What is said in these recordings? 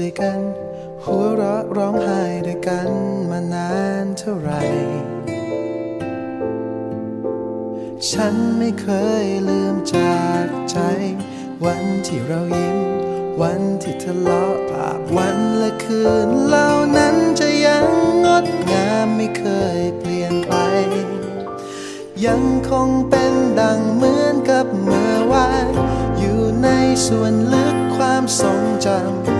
ด้วยกัน หัวเราะร้องไห้ด้วยกันมานานเท่าไหร่ ฉันไม่เคยลืมจากใจ วันที่เรายิ้ม วันที่ทะเลาะภาพวันและคืนเหล่านั้นจะยังงดงามไม่เคยเปลี่ยนไป ยังคงเป็นดังเหมือนกับเมื่อวานอยู่ในส่วนลึกความทรงจำ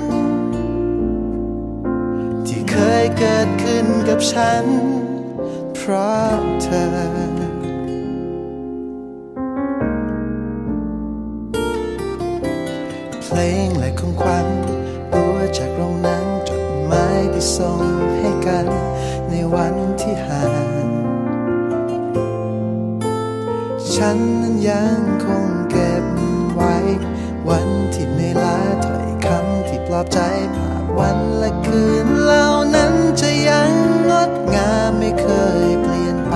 เกิดขึ้นกับฉัน เพราะเธอเพลงและของขวัญตัวจากโรงหนังจดหมายที่ส่งให้กัน ในวันที่ห่างฉันนั้นยังคงเก็บไว้ วันที่เหนื่ล้าถ้อยคำที่ปลอบใจภาพวันและคืนเล่า ยังงดงามไม่เคยเปลี่ยนไป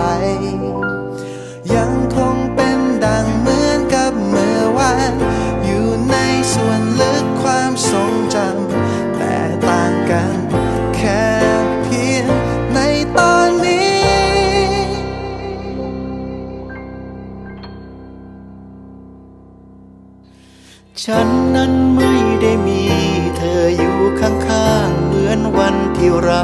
ยังคงเป็นดังเหมือนกับเมื่อวาน อยู่ในส่วนลึกความทรงจำแต่ต่างกันแค่เพียงในตอนนี้ ฉันนั้นไม่ได้มีเธออยู่ข้างๆเหมือนวันที่เรา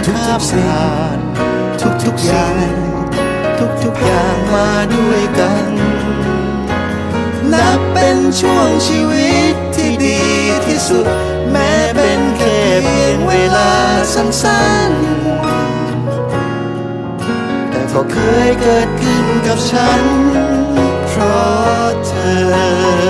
ยเดินข้ามผ่านทุกๆอย่างทุกๆอย่างมาด้วยกัน นับเป็นช่วงชีวิตที่ดีที่สุด แม้เป็นแค่เพียงเวลาสั้นๆ แต่ก็เคยเกิดขึ้นกับฉัน เพราะเธอ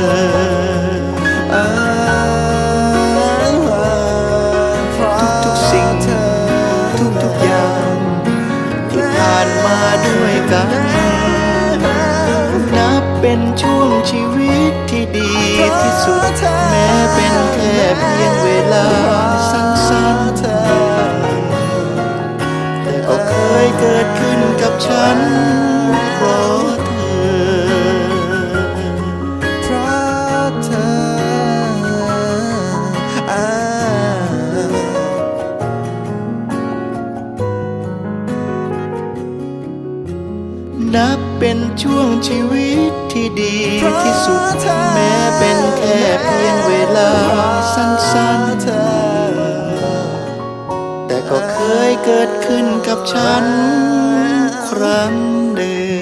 ขึ้นกับฉัน ยเกิดขึ้นกับฉันครั้งเดียว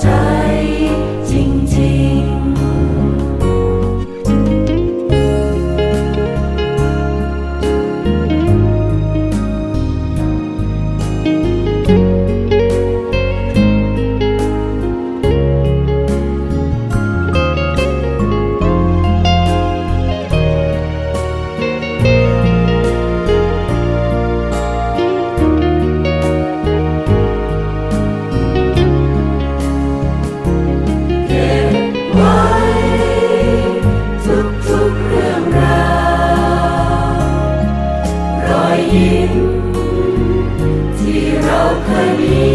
ใจ for me.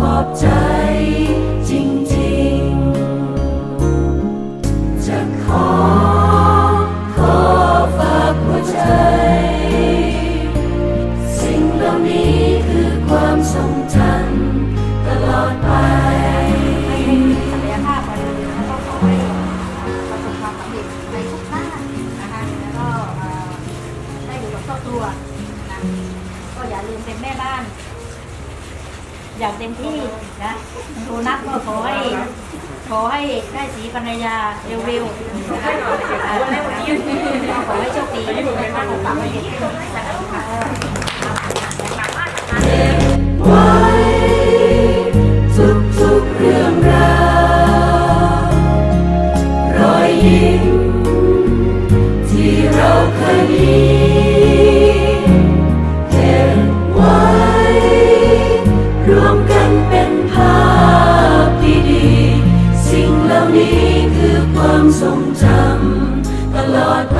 ขอบใจ อย่างเต็มที่นะครูนัทก็ขอให้ขอให้ได้สีภรรยาเร็วๆขอให้โชคดีนะคะขอฝากไว้ ความทรงจำตลอดไป